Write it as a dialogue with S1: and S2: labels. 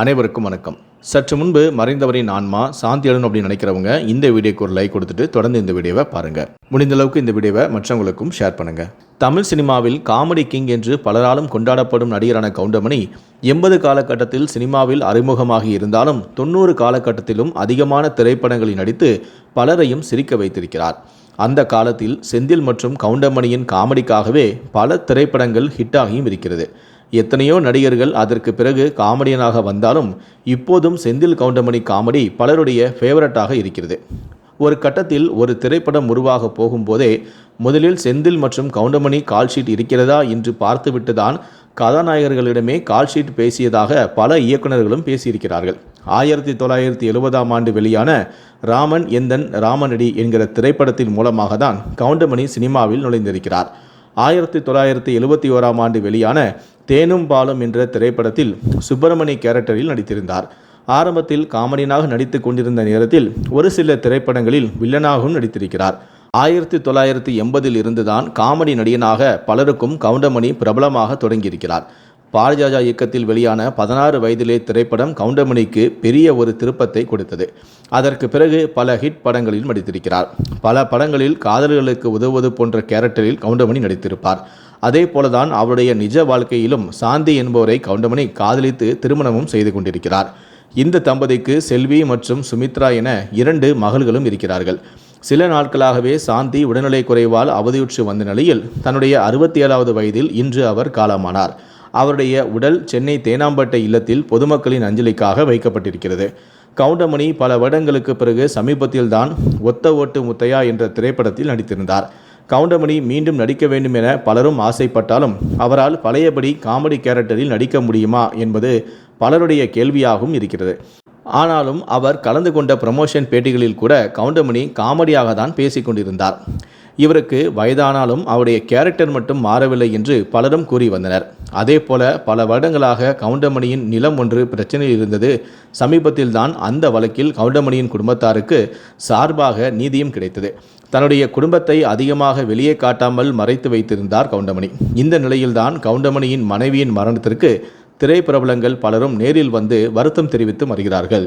S1: அனைவருக்கும் வணக்கம். சற்று முன்பு மறைந்தவரின் ஆன்மா சாந்தியடன் அப்படின்னு நினைக்கிறவங்க இந்த வீடியோக்கு ஒரு லைக் கொடுத்துட்டு தொடர்ந்து இந்த வீடியோவை பாருங்கள் முடிந்த அளவுக்கு இந்த வீடியோவை மற்றவங்களுக்கும் ஷேர் பண்ணுங்கள் தமிழ் சினிமாவில் காமெடி கிங் என்று பலராலும் கொண்டாடப்படும் நடிகரான கவுண்டமணி எண்பது காலகட்டத்தில் சினிமாவில் அறிமுகமாகி இருந்தாலும் தொண்ணூறு காலகட்டத்திலும் அதிகமான திரைப்படங்களில் நடித்து பலரையும் சிரிக்க வைத்திருக்கிறார். அந்த காலத்தில் செந்தில் மற்றும் கவுண்டமணியின் காமெடிக்காகவே பல திரைப்படங்கள் ஹிட்டாகியும் இருக்கிறது. எத்தனையோ நடிகர்கள் அதற்கு பிறகு காமெடியனாக வந்தாலும் இப்போதும் செந்தில் கவுண்டமணி காமெடி பலருடைய ஃபேவரட்டாக இருக்கிறது. ஒரு கட்டத்தில் ஒரு திரைப்படம் உருவாக போகும்போதே முதலில் செந்தில் மற்றும் கவுண்டமணி கால்ஷீட் இருக்கிறதா என்று பார்த்துவிட்டு தான் கதாநாயகர்களிடமே கால்ஷீட் பேசியதாக பல இயக்குநர்களும் பேசியிருக்கிறார்கள். ஆயிரத்தி தொள்ளாயிரத்தி எழுபதாம் ஆண்டு வெளியான ராமன் எந்தன் ராமனடி என்கிற திரைப்படத்தின் மூலமாக தான் கவுண்டமணி சினிமாவில் நுழைந்திருக்கிறார். ஆயிரத்தி தொள்ளாயிரத்தி எழுபத்தி ஓராம் ஆண்டு வெளியான தேனும் பாலும் என்ற திரைப்படத்தில் சுப்பிரமணி கேரக்டரில் நடித்திருந்தார். ஆரம்பத்தில் காமெடியனாக நடித்து கொண்டிருந்த நேரத்தில் ஒரு சில திரைப்படங்களில் வில்லனாகவும் நடித்திருக்கிறார். ஆயிரத்தி தொள்ளாயிரத்தி எண்பதில் இருந்துதான் காமெடி நடிகனாக பலருக்கும் கவுண்டமணி பிரபலமாக தொடங்கியிருக்கிறார். பாரஜாஜா இயக்கத்தில் வெளியான பதினாறு வயதிலே திரைப்படம் கவுண்டமணிக்கு பெரிய ஒரு திருப்பத்தை கொடுத்தது. அதற்கு பிறகு பல ஹிட் படங்களில் நடித்திருக்கிறார். பல படங்களில் காதலர்களுக்கு உதவுவது போன்ற கேரக்டரில் கவுண்டமணி நடித்திருப்பார். அதே போலதான் அவருடைய நிஜ வாழ்க்கையிலும் சாந்தி என்பவரை கவுண்டமணி காதலித்து திருமணமும் செய்து கொண்டிருக்கிறார். இந்த தம்பதிக்கு செல்வி மற்றும் சுமித்ரா என இரண்டு மகள்களும் இருக்கிறார்கள். சில நாட்களாகவே சாந்தி உடல்நிலை குறைவால் அவதியுற்று வந்த நிலையில் தன்னுடைய அறுபத்தி ஏழாவது வயதில் இன்று அவர் காலமானார். அவருடைய உடல் சென்னை தேனாம்பட்டை இல்லத்தில் பொதுமக்களின் அஞ்சலிக்காக வைக்கப்பட்டிருக்கிறது. கவுண்டமணி பல வருடங்களுக்கு பிறகு சமீபத்தில் தான் ஒத்த ஓட்டு முத்தையா என்ற திரைப்படத்தில் நடித்திருந்தார். கவுண்டமணி மீண்டும் நடிக்க வேண்டும் என பலரும் ஆசைப்பட்டாலும் அவரால் பழையபடி காமெடி கேரக்டரில் நடிக்க முடியுமா என்பது பலருடைய கேள்வியாகவும் இருக்கிறது. ஆனாலும் அவர் கலந்து கொண்ட ப்ரமோஷன் பேட்டிகளில் கூட கவுண்டமணி காமெடியாக தான் பேசிக்கொண்டிருந்தார் இவருக்கு வயதானாலும் அவருடைய கேரக்டர் மட்டும் மாறவில்லை என்று பலரும் கூறி வந்தனர். அதே போல பல வருடங்களாக கவுண்டமணியின் நிலம் ஒன்று பிரச்சனையில் இருந்தது. சமீபத்தில் தான் அந்த வழக்கில் கவுண்டமணியின் குடும்பத்தாருக்கு சார்பாக நீதியும் கிடைத்தது. தன்னுடைய குடும்பத்தை அதிகமாக வெளியே காட்டாமல் மறைத்து வைத்திருந்தார் கவுண்டமணி. இந்த நிலையில்தான் கவுண்டமணியின் மனைவியின் மரணத்திற்கு திரைப்பிரபலங்கள் பலரும் நேரில் வந்து வருத்தம் தெரிவித்து வருகிறார்கள்